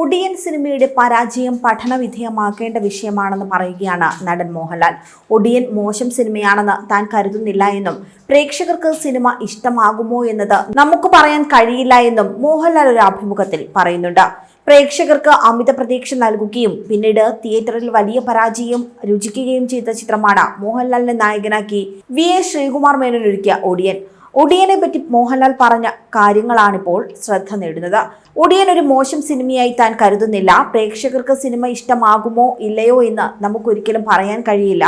ഒടിയൻ സിനിമയുടെ പരാജയം പഠനവിധേയമാക്കേണ്ട വിഷയമാണെന്ന് പറയുകയാണ് നടൻ മോഹൻലാൽ. ഒടിയൻ മോശം സിനിമയാണെന്ന് താൻ കരുതുന്നില്ല എന്നും പ്രേക്ഷകർക്ക് സിനിമ ഇഷ്ടമാകുമോ എന്നത് നമുക്ക് പറയാൻ കഴിയില്ല എന്നും മോഹൻലാൽ ഒരു അഭിമുഖത്തിൽ പറയുന്നുണ്ട്. പ്രേക്ഷകർക്ക് അമിത പ്രതീക്ഷ നൽകുകയും പിന്നീട് തിയേറ്ററിൽ വലിയ പരാജയം രുചിക്കുകയും ചെയ്ത ചിത്രമാണ് മോഹൻലാലിനെ നായകനാക്കി വി എ ശ്രീകുമാർ മേനോൻ ഒരുക്കിയ ഒടിയൻ. ഒടിയനെ പറ്റി മോഹൻലാൽ പറഞ്ഞ കാര്യങ്ങളാണിപ്പോൾ ശ്രദ്ധ നേടുന്നത്. ഒടിയൻ ഒരു മോശം സിനിമയായി താൻ കരുതുന്നില്ല. പ്രേക്ഷകർക്ക് സിനിമ ഇഷ്ടമാകുമോ ഇല്ലയോ എന്ന് നമുക്കൊരിക്കലും പറയാൻ കഴിയില്ല.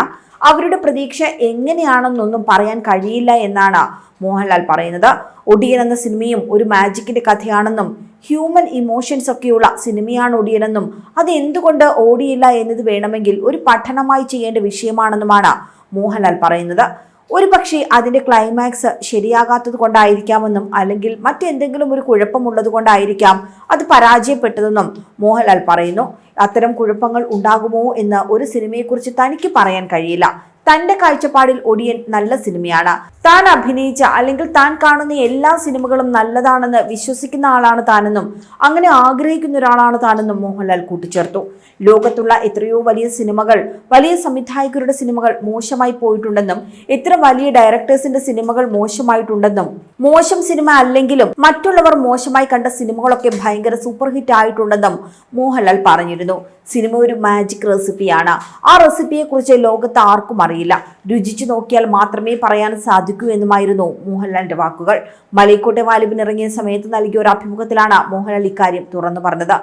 അവരുടെ പ്രതീക്ഷ എങ്ങനെയാണെന്നൊന്നും പറയാൻ കഴിയില്ല എന്നാണ് മോഹൻലാൽ പറയുന്നത്. ഒടിയൻ എന്ന സിനിമയും ഒരു മാജിക്കിന്റെ കഥയാണെന്നും ഹ്യൂമൻ ഇമോഷൻസ് ഒക്കെയുള്ള സിനിമയാണ് ഒടിയനെന്നും അത് എന്തുകൊണ്ട് ഓടിയില്ല എന്നത് വേണമെങ്കിൽ ഒരു പഠനമായി ചെയ്യേണ്ട വിഷയമാണെന്നുമാണ് മോഹൻലാൽ പറയുന്നത്. ഒരു പക്ഷേ അതിന്റെ ക്ലൈമാക്സ് ശരിയാകാത്തത് കൊണ്ടായിരിക്കാമെന്നും അല്ലെങ്കിൽ മറ്റെന്തെങ്കിലും ഒരു കുഴപ്പമുള്ളത് കൊണ്ടായിരിക്കാം അത് പരാജയപ്പെട്ടതെന്നും മോഹൻലാൽ പറയുന്നു. അത്തരം കുഴപ്പങ്ങൾ ഉണ്ടാകുമോ എന്ന് ഒരു സിനിമയെക്കുറിച്ച് തനിക്ക് പറയാൻ കഴിയില്ല. തന്റെ കാഴ്ചപ്പാടിൽ ഒടിയൻ നല്ല സിനിമയാണ്. താൻ അഭിനയിച്ച അല്ലെങ്കിൽ താൻ കാണുന്ന എല്ലാ സിനിമകളും നല്ലതാണെന്ന് വിശ്വസിക്കുന്ന ആളാണ് താനെന്നും അങ്ങനെ ആഗ്രഹിക്കുന്ന ഒരാളാണ് താനെന്നും മോഹൻലാൽ കൂട്ടിച്ചേർത്തു. ലോകത്തുള്ള എത്രയോ വലിയ സിനിമകൾ വലിയ സംവിധായകരുടെ സിനിമകൾ മോശമായി പോയിട്ടുണ്ടെന്നും എത്ര വലിയ ഡയറക്ടേഴ്സിന്റെ സിനിമകൾ മോശമായിട്ടുണ്ടെന്നും മോശം സിനിമ അല്ലെങ്കിലും മറ്റുള്ളവർ മോശമായി കണ്ട സിനിമകളൊക്കെ ഭയങ്കര സൂപ്പർ ഹിറ്റ് ആയിട്ടുണ്ടെന്നും മോഹൻലാൽ പറഞ്ഞിരുന്നു. സിനിമ ഒരു മാജിക് റെസിപ്പിയാണ് ആ റെസിപ്പിയെ കുറിച്ച് ലോകത്ത് ആർക്കും അറിയില്ല. രുചിച്ചു നോക്കിയാൽ മാത്രമേ പറയാൻ സാധിക്കൂ എന്നുമായിരുന്നു മോഹൻലാലിന്റെ വാക്കുകൾ. മലൈക്കോട്ടെ വാലിബിനിറങ്ങിയ സമയത്ത് നൽകിയ ഒരു അഭിമുഖത്തിലാണ് മോഹൻലാൽ ഇക്കാര്യം തുറന്നു പറഞ്ഞത്.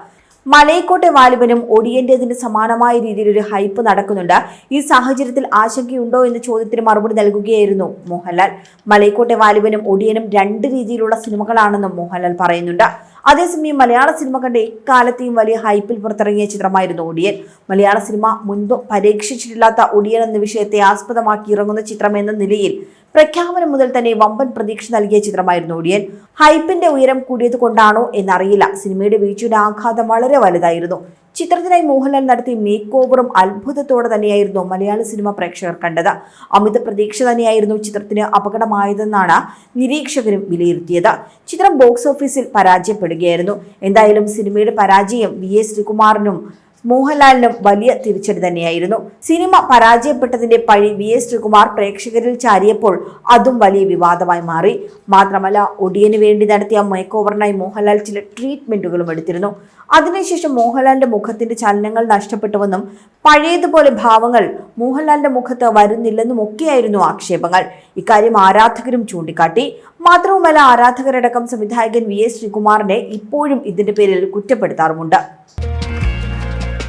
മലൈക്കോട്ടെ വാലിബനും ഒടിയന്റേതിന് സമാനമായ രീതിയിൽ ഒരു ഹൈപ്പ് നടക്കുന്നുണ്ട്. ഈ സാഹചര്യത്തിൽ ആശങ്കയുണ്ടോ എന്ന ചോദ്യത്തിന് മറുപടി നൽകുകയായിരുന്നു മോഹൻലാൽ. മലയക്കോട്ടെ വാലിബനും ഒടിയനും രണ്ട് രീതിയിലുള്ള സിനിമകളാണെന്നും മോഹൻലാൽ പറയുന്നുണ്ട്. അതേസമയം മലയാള സിനിമ കണ്ട എക്കാലത്തെയും വലിയ ഹൈപ്പിൽ പുറത്തിറങ്ങിയ ചിത്രമായിരുന്നു ഒടിയൻ. മലയാള സിനിമ മുൻപ് പരീക്ഷിച്ചിട്ടില്ലാത്ത ഒടിയൻ എന്ന വിഷയത്തെ ആസ്പദമാക്കി ഇറങ്ങുന്ന ചിത്രം എന്ന നിലയിൽ പ്രഖ്യാപനം മുതൽ തന്നെ വമ്പൻ പ്രതീക്ഷ നൽകിയ ചിത്രമായിരുന്നു ഒടിയൻ. ഹൈപ്പിന്റെ ഉയരം കൂടിയത് കൊണ്ടാണോ എന്നറിയില്ല. സിനിമയുടെ വീഴ്ചയുടെ ആഘാതം വളരെ വലുതായിരുന്നു. ചിത്രത്തിനായി മോഹൻലാൽ നടത്തിയ മേക്ക് ഓവറും അത്ഭുതത്തോടെ തന്നെയായിരുന്നു മലയാള സിനിമ പ്രേക്ഷകർ കണ്ടത്. അമിത പ്രതീക്ഷ തന്നെയായിരുന്നു ചിത്രത്തിന് അപകടമായതെന്നാണ് നിരീക്ഷകരും വിലയിരുത്തിയത്. ചിത്രം ബോക്സ് ഓഫീസിൽ പരാജയപ്പെടുകയായിരുന്നു. എന്തായാലും സിനിമയുടെ പരാജയം വി എസ് ശ്രീകുമാറിനും മോഹൻലാലിനും വലിയ തിരിച്ചടി തന്നെയായിരുന്നു. സിനിമ പരാജയപ്പെട്ടതിന്റെ പഴി വി എസ് ശ്രീകുമാർ പ്രേക്ഷകരിൽ ചാരിയപ്പോൾ അതും വലിയ വിവാദമായി മാറി. മാത്രമല്ല ഒടിയന് വേണ്ടി നടത്തിയ മേക്ക് ഓവറിനായി മോഹൻലാൽ ചില ട്രീറ്റ്മെന്റുകളും എടുത്തിരുന്നു. അതിനുശേഷം മോഹൻലാലിന്റെ മുഖത്തിന്റെ ചലനങ്ങൾ നഷ്ടപ്പെട്ടുവെന്നും പഴയതുപോലെ ഭാവങ്ങൾ മോഹൻലാലിന്റെ മുഖത്ത് വരുന്നില്ലെന്നും ഒക്കെയായിരുന്നു ആക്ഷേപങ്ങൾ. ഇക്കാര്യം ആരാധകരും ചൂണ്ടിക്കാട്ടി. മാത്രവുമല്ല ആരാധകരടക്കം സംവിധായകൻ വി എസ് ശ്രീകുമാറിനെ ഇപ്പോഴും ഇതിന്റെ പേരിൽ കുറ്റപ്പെടുത്താറുമുണ്ട്.